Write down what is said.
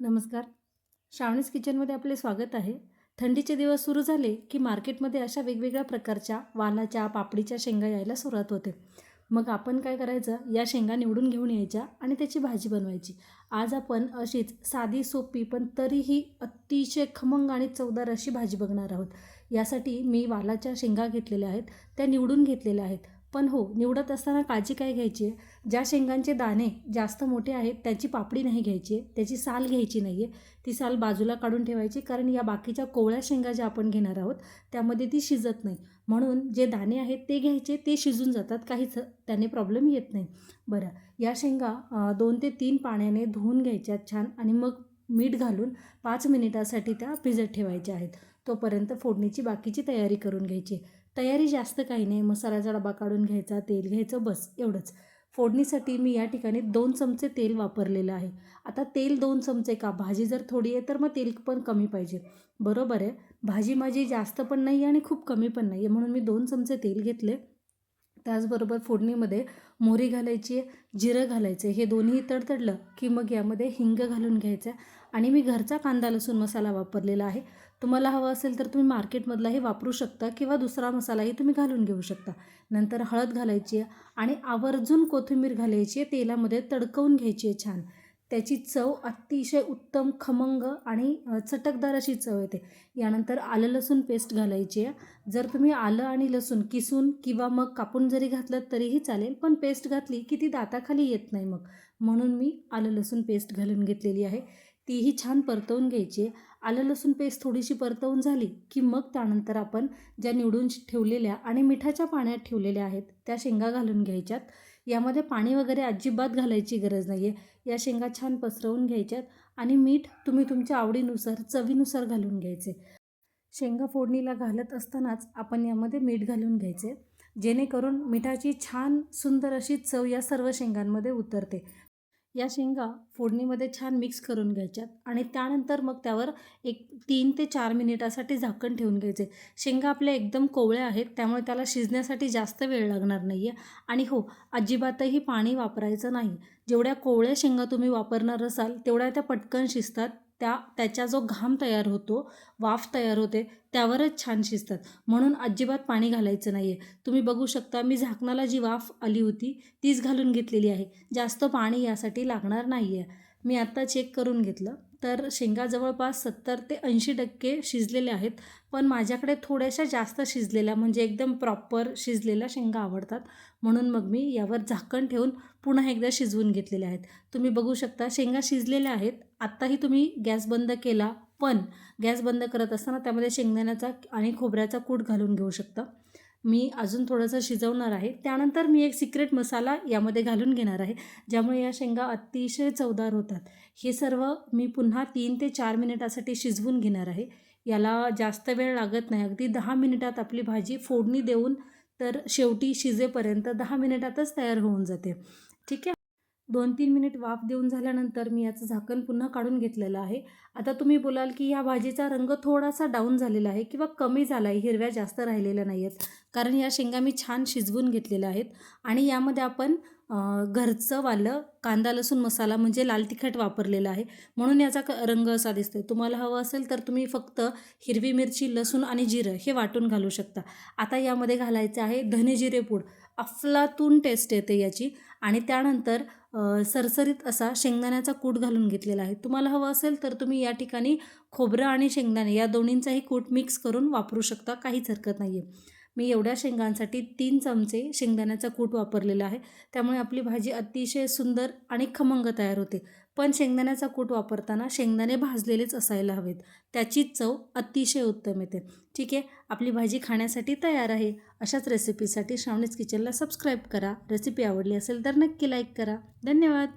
नमस्कार. श्रावणीज किचनमध्ये आपले स्वागत आहे. थंडीचे दिवस सुरू झाले की मार्केटमध्ये अशा वेगवेगळ्या प्रकारच्या वालाच्या पापडीच्या शेंगा यायला सुरुवात होते. मग आपण काय करायचं? या शेंगा निवडून घेऊन यायच्या आणि त्याची भाजी बनवायची. आज आपण अशीच साधी सोपी पण तरीही अतिशय खमंग आणि चवदार अशी भाजी बघणार आहोत. यासाठी मी वालाच्या शेंगा घेतलेल्या आहेत. त्या निवडून घेतलेल्या आहेत. पण हो निवडत असताना काळजी काय घ्यायची? आहे ज्या शेंगांचे दाणे जास्त मोठे आहेत त्याची पापडी नाही घ्यायची आहे त्याची साल घ्यायची नाही आहे ती साल बाजूला काढून ठेवायची कारण या बाकीच्या कोवळ्या शेंगा ज्या आपण घेणार आहोत त्यामध्ये ती शिजत नाही. म्हणून जे दाणे आहेत ते घ्यायचे ते शिजून जातात काहीच त्याने प्रॉब्लेम येत नाही. बरं या शेंगा दोन ते तीन पाण्याने धुवून घ्यायच्या छान आणि मग मीठ घालून पाच मिनिटासाठी त्या भिजत ठेवायच्या आहेत. तोपर्यंत फोडणीची बाकीची तयारी करून घ्यायची. तयारी जास्त काही नाही. मसाल्याचा डबा काढून घ्यायचा तेल घ्यायचं बस एवढंच. फोडणीसाठी मी या ठिकाणी दोन चमचे तेल वापरलेलं आहे. आता तेल दोन चमचे का? भाजी जर थोडी आहे तर मग तेल पण कमी पाहिजे. बरोबर आहे. भाजी माझी जास्त पण नाही आहे आणि खूप कमी पण नाही आहे म्हणून मी दोन चमचे तेल घेतले. त्याचबरोबर फोडणीमध्ये मोहरी घालायची आहे जिरं घालायचं हे दोन्ही तडतडलं की मग यामध्ये हिंग घालून घ्यायचं आणि मी घरचा कांदा लसूण मसाला वापरलेला आहे. तुम्हाला हवा असेल तर तुम्ही मार्केटमधलाही वापरू शकता किंवा दुसरा मसालाही तुम्ही घालून घेऊ शकता. नंतर हळद घालायची आहे आणि आवर्जून कोथिंबीर घालायची आहे तेलामध्ये तडकवून घ्यायची आहे छान. त्याची चव अतिशय उत्तम खमंग आणि चटकदार अशी चव येते. यानंतर आलं लसूण पेस्ट घालायची आहे. जर तुम्ही आलं आणि लसूण किसून किंवा मग कापून जरी घातलं तरीही चालेल पण पेस्ट घातली की ती दाताखाली येत नाही मग. म्हणून मी आलं लसूण पेस्ट घालून घेतलेली आहे. तीही छान परतवून घ्यायची आहे. आलं लसूण पेस्ट थोडीशी परतवून झाली की मग त्यानंतर आपण ज्या निवडून ठेवलेल्या आणि मिठाच्या पाण्यात ठेवलेल्या आहेत त्या शेंगा घालून घ्यायच्यात. यामध्ये पाणी वगैरे अजिबात घालायची गरज नाही आहे या शेंगा छान पसरवून घ्यायच्यात आणि मीठ तुम्ही तुमच्या आवडीनुसार चवीनुसार घालून घ्यायचे. शेंगा फोडणीला घालत असतानाच आपण यामध्ये मीठ घालून घ्यायचे जेणेकरून मिठाची छान सुंदर अशी चव या सर्व शेंगांमध्ये उतरते. या शेंगा फोडणीमध्ये छान मिक्स करून घ्यायच्यात आणि त्यानंतर मग त्यावर एक तीन ते चार मिनिटासाठी झाकण ठेवून घ्यायचे. शेंगा आपल्या एकदम कोवळ्या आहेत त्यामुळे त्याला शिजण्यासाठी जास्त वेळ लागणार नाही आहे आणि हो अजिबातही पाणी वापरायचं नाही. जेवढ्या कोवळ्या शेंगा तुम्ही वापरणार असाल तेवढ्या त्या पटकन शिजतात. त्या त्याचा जो घाम तयार होतो वाफ तयार होते त्यावरच छान शिजतात. म्हणून अजिबात पाणी घालायचं नाही आहे तुम्ही बघू शकता मी झाकणाला जी वाफ आली होती तीच घालून घेतलेली आहे. जास्त पाणी यासाठी लागणार नाही आहे मी आत्ता चेक करून घेतलं. तर शेंगा जवळपास सत्तर ते ऐंशी टक्के शिजलेल्या आहेत. पण माझ्याकडे थोड्याशा जास्त शिजलेल्या म्हणजे एकदम प्रॉपर शिजलेल्या शेंगा आवडतात. म्हणून मग मी यावर झाकण ठेवून पुन्हा एकदा शिजवून घेतलेल्या आहेत. तुम्ही बघू शकता शेंगा शिजलेल्या आहेत. आत्ताही तुम्ही गॅस बंद केला पण गॅस बंद करत असताना त्यामध्ये शेंगदाण्याचा आणि खोबऱ्याचा कूट घालून घेऊ शकता. मी अजून थोडंसं शिजवणार आहे. त्यानंतर मी एक सिक्रेट मसाला यामध्ये घालून घेणार आहे ज्यामुळे या शेंगा अतिशय चवदार होतात. हे सर्व मी पुन्हा तीन ते चार मिनिटासाठी शिजवून घेणार आहे. याला जास्त वेळ लागत नाही. अगदी दहा मिनिटात आपली भाजी फोडणी देऊन तर शेवटी शिजेपर्यंत दहा मिनिटातच तयार होऊन जाते. ठीक आहे? दोन तीन मिनिट वाफ देऊन झाल्यानंतर मी याचं झाकण पुन्हा काढून घेतलेलं आहे. आता तुम्ही बोलाल की या भाजीचा रंग थोडासा डाऊन झालेला आहे किंवा कमी झाला आहे हिरव्या जास्त राहिलेल्या नाही आहेत कारण या शेंगा मी छान शिजवून घेतलेल्या आहेत आणि यामध्ये आपण घरचं वालं कांदा लसूण मसाला म्हणजे लाल तिखट वापरलेला आहे. म्हणून याचा क रंग असा दिसतो तुम्हाला हवं असेल तर तुम्ही फक्त हिरवी मिरची लसूण आणि जिरं हे वाटून घालू शकता. आता यामध्ये घालायचं आहे धने जिरे पूड. अफलातून टेस्ट येते याची. आणि त्यानंतर सरसरीत असा शेंगदाण्याचा कूट घालून घेतलेला आहे. तुम्हाला हवं असेल तर तुम्ही या ठिकाणी खोबरं आणि शेंगदाणे या दोन्हींचाही कूट मिक्स करून वापरू शकता. काहीच हरकत नाही आहे मी एवढ्या शेंगांसाठी तीन चमचे शेंगदाण्याचा कूट वापरलेला आहे. त्यामुळे आपली भाजी अतिशय सुंदर आणि खमंग तयार होते. पण शेंगदाण्याचा कूट वापरताना शेंगदाणे भाजलेलेच असायला हवेत. त्याची चव अतिशय उत्तम येते. ठीक आहे? आपली भाजी खाण्यासाठी तयार आहे. अशाच रेसिपीसाठी श्रावणीज किचनला सबस्क्राईब करा. रेसिपी आवडली असेल तर नक्की लाईक करा. धन्यवाद!